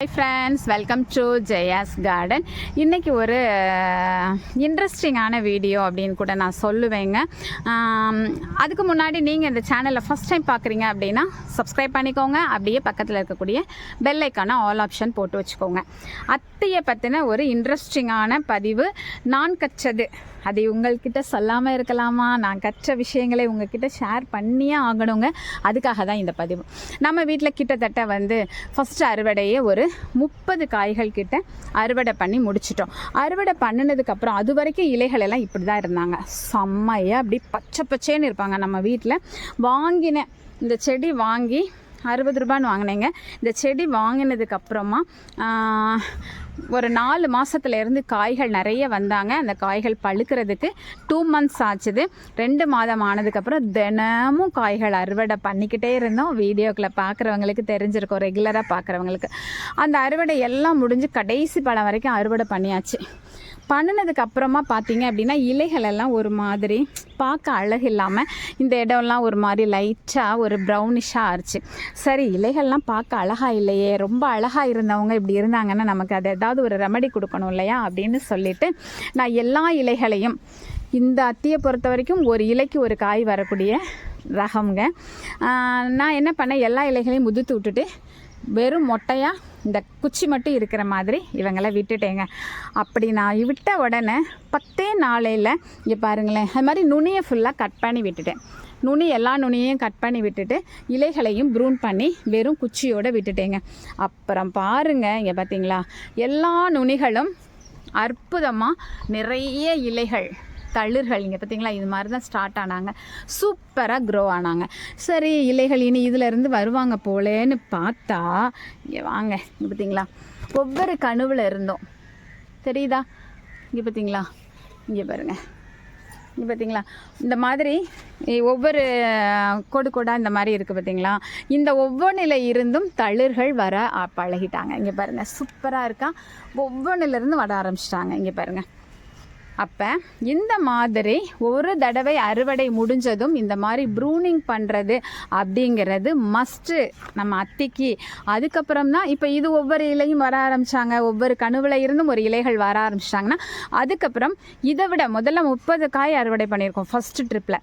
Hi friends welcome to Jaya's garden இன்றைக்கி ஒரு இன்ட்ரெஸ்டிங்கான வீடியோ அப்படின்னு கூட நான் சொல்லுவேங்க. அதுக்கு முன்னாடி நீங்கள் இந்த சேனலை ஃபஸ்ட் டைம் பார்க்குறீங்க அப்படின்னா சப்ஸ்கிரைப் பண்ணிக்கோங்க. அப்படியே பக்கத்தில் இருக்கக்கூடிய பெல் ஆல் ஆப்ஷன் போட்டு வச்சுக்கோங்க. அத்தையை பற்றின ஒரு இன்ட்ரெஸ்டிங்கான பதிவு நான் கச்சது அதை உங்கள்கிட்ட சொல்லாமல் இருக்கலாமா? நான் கற்ற விஷயங்களை உங்ககிட்ட ஷேர் பண்ணியே ஆகணுங்க. அதுக்காக தான் இந்த பதிவு. நம்ம வீட்டில் கிட்டத்தட்ட வந்து ஃபஸ்ட்டு அறுவடையே ஒரு முப்பது காய்கள் கிட்ட அறுவடை பண்ணி முடிச்சிட்டோம். அறுவடை பண்ணினதுக்கப்புறம் அது வரைக்கும் இலைகள் எல்லாம் இப்படி தான் இருந்தாங்க. செம்மையாக அப்படி பச்சை பச்சைன்னு இருப்பாங்க நம்ம வீட்டில் வாங்கின இந்த செடி வாங்கி அறுபது ரூபான்னு வாங்கினேங்க. இந்த செடி வாங்கினதுக்கு அப்புறமா ஒரு நாலு மாதத்துலேருந்து காய்கள் நிறைய வந்தாங்க. அந்த காய்கள் பழுக்கிறதுக்கு டூ மந்த்ஸ் ஆச்சுது. ரெண்டு மாதம் ஆனதுக்கப்புறம் தினமும் காய்கள் அறுவடை பண்ணிக்கிட்டே இருந்தோம். வீடியோக்களை பார்க்குறவங்களுக்கு தெரிஞ்சிருக்கோம் ரெகுலராக பார்க்குறவங்களுக்கு அந்த அறுவடை எல்லாம் முடிஞ்சு கடைசி பழம் வரைக்கும் அறுவடை பண்ணியாச்சு. பண்ணினதுக்கு அப்புறமா பார்த்தீங்க அப்படின்னா இலைகள் எல்லாம் ஒரு மாதிரி பார்க்க அழகு இல்லாமல் இந்த இடம்லாம் ஒரு மாதிரி லைட்டாக ஒரு ப்ரௌனிஷாக ஆச்சு. சரி இலைகள்லாம் பார்க்க அழகாக இல்லையே ரொம்ப அழகாக இருந்தவங்க இப்படி இருந்தாங்கன்னா நமக்கு அது ஏதாவது ஒரு ரெமடி கொடுக்கணும் இல்லையா அப்படின்னு சொல்லிட்டு நான் எல்லா இலைகளையும் இந்த அத்தியை பொறுத்த வரைக்கும் ஒரு இலைக்கு ஒரு காய் வரக்கூடிய ரகம்ங்க. நான் என்ன பண்ணேன் எல்லா இலைகளையும் முதுத்து விட்டுட்டு வெறும் மொட்டையாக இந்த குச்சி மட்டும் இருக்கிற மாதிரி இவங்களை விட்டுட்டேங்க. அப்படி நான் விட்ட உடனே பத்தே நாளையில் இங்கே பாருங்களேன் அது மாதிரி நுனியை ஃபுல்லாக கட் பண்ணி விட்டுட்டேன். நுனி எல்லா நுனியையும் கட் பண்ணி விட்டுட்டு இலைகளையும் ப்ரூன் பண்ணி வெறும் குச்சியோடு விட்டுட்டேங்க. அப்புறம் பாருங்க இங்கே பார்த்தீங்களா எல்லா நுனிகளும் அற்புதமாக நிறைய இலைகள் தளிர்கள் இங்கே பார்த்தீங்களா இது மாதிரி தான் ஸ்டார்ட் ஆனாங்க. சூப்பராக க்ரோ ஆனாங்க. சரி இலைகள் இனி இதிலேருந்து வருவாங்க போலேன்னு பார்த்தா இங்கே வாங்க இங்கே பார்த்தீங்களா ஒவ்வொரு கனவில் இருந்தோம். தெரியுதா? இங்கே பார்த்தீங்களா இங்கே பாருங்க. இங்கே பார்த்தீங்களா இந்த மாதிரி ஒவ்வொரு கொடு கொடா இந்த மாதிரி இருக்குது பார்த்தீங்களா இந்த ஒவ்வொன்றில் இருந்தும் தளிர்கள் வர பழகிட்டாங்க. இங்கே பாருங்கள் சூப்பராக இருக்கா? ஒவ்வொன்றிலிருந்து வர ஆரம்பிச்சிட்டாங்க. இங்கே பாருங்கள் அப்போ இந்த மாதிரி ஒரு தடவை அறுவடை முடிஞ்சதும் இந்த மாதிரி ப்ரூனிங் பண்ணுறது அப்படிங்கிறது மஸ்ட்டு நம்ம அத்திக்கு. அதுக்கப்புறம் தான் இப்போ இது ஒவ்வொரு இலையும் வர ஆரம்பித்தாங்க ஒவ்வொரு கணுவில் இருந்தும் ஒரு இலைகள் வர ஆரம்பிச்சிட்டாங்கன்னா அதுக்கப்புறம் இதை விட முதல்ல முப்பது காய் அறுவடை பண்ணியிருக்கோம் ஃபஸ்ட்டு ட்ரிப்பில்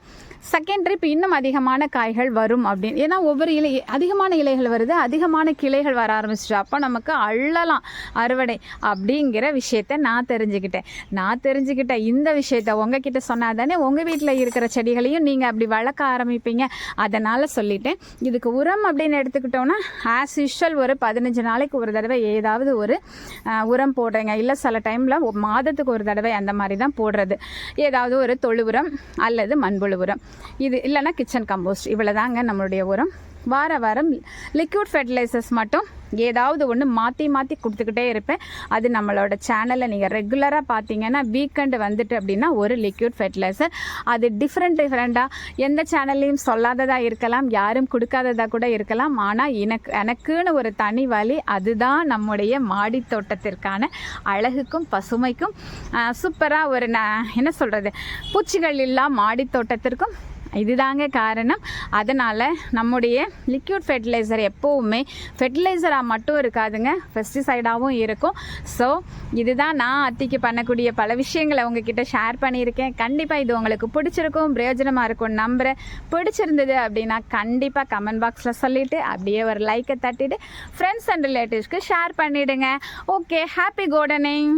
செகண்ட் ட்ரிப் இன்னும் அதிகமான காய்கள் வரும் அப்படின்னு. ஏன்னா ஒவ்வொரு இலை அதிகமான இலைகள் வருது அதிகமான கிளைகள் வர ஆரம்பிச்சிச்சு. அப்போ நமக்கு அள்ளலாம் அறுவடை அப்படிங்கிற விஷயத்த நான் தெரிஞ்சுக்கிட்டேன். நான் உங்ககிட்ட இந்த விஷயத்த உங்ககிட்ட சொன்னால் தானே உங்கள் வீட்டில் இருக்கிற செடிகளையும் நீங்கள் அப்படி வளர்க்க ஆரம்பிப்பீங்க. அதனால் சொல்லிட்டேன். இதுக்கு உரம் அப்படின்னு எடுத்துக்கிட்டோன்னா ஆஸ் யூஷுவல் ஒரு பதினஞ்சு நாளைக்கு ஒரு தடவை ஏதாவது ஒரு உரம் போடுறேங்க. இல்லை சில டைமில் மாதத்துக்கு ஒரு தடவை அந்த மாதிரி தான் போடுறது. ஏதாவது ஒரு தொழு உரம் அல்லது மண்புழு உரம். இது இல்லைன்னா கிச்சன் கம்போஸ்ட் இவ்வளோதாங்க நம்மளுடைய உரம். வார வாரம் லிக்விட் ஃபெர்டிலைசர்ஸ் மட்டும் ஏதாவது ஒன்று மாற்றி மாற்றி கொடுத்துக்கிட்டே இருப்பேன். அது நம்மளோட சேனலில் நீங்கள் ரெகுலராக பார்த்தீங்கன்னா வீக்கெண்டு வந்துட்டு அப்படின்னா ஒரு லிக்யூட் ஃபெர்டிலைசர் அது டிஃப்ரெண்ட் டிஃப்ரெண்ட்டாக எந்த சேனல்லையும் சொல்லாததாக இருக்கலாம் யாரும் கொடுக்காததாக கூட இருக்கலாம். ஆனால் எனக்கு எனக்குன்னு ஒரு தனி வழி அதுதான் நம்முடைய மாடி தோட்டத்திற்கான அழகுக்கும் பசுமைக்கும். சூப்பராக ஒரு நான் என்ன சொல்கிறது பூச்சிகள் இல்லா மாடி தோட்டத்திற்கும் இதுதாங்க காரணம். அதனால் நம்முடைய லிக்யூட் ஃபெர்டிலைசர் எப்போவுமே ஃபெர்டிலைசராக மட்டும் இருக்காதுங்க. பெஸ்டிசைடாகவும் இருக்கும். ஸோ இதுதான் நான் அத்திக்கு பண்ணக்கூடிய பல விஷயங்களை உங்ககிட்ட ஷேர் பண்ணியிருக்கேன். கண்டிப்பாக இது உங்களுக்கு பிடிச்சிருக்கும் பிரயோஜனமாக இருக்கும் நம்புகிறேன் பிடிச்சிருந்தது அப்படின்னா கண்டிப்பாக கமெண்ட் பாக்ஸில் சொல்லிவிட்டு அப்படியே ஒரு லைக்கை தட்டிட்டு ஃப்ரெண்ட்ஸ் அண்ட் ரிலேட்டிவ்ஸ்க்கு ஷேர் பண்ணிவிடுங்க ஓகே ஹாப்பி கோடனிங்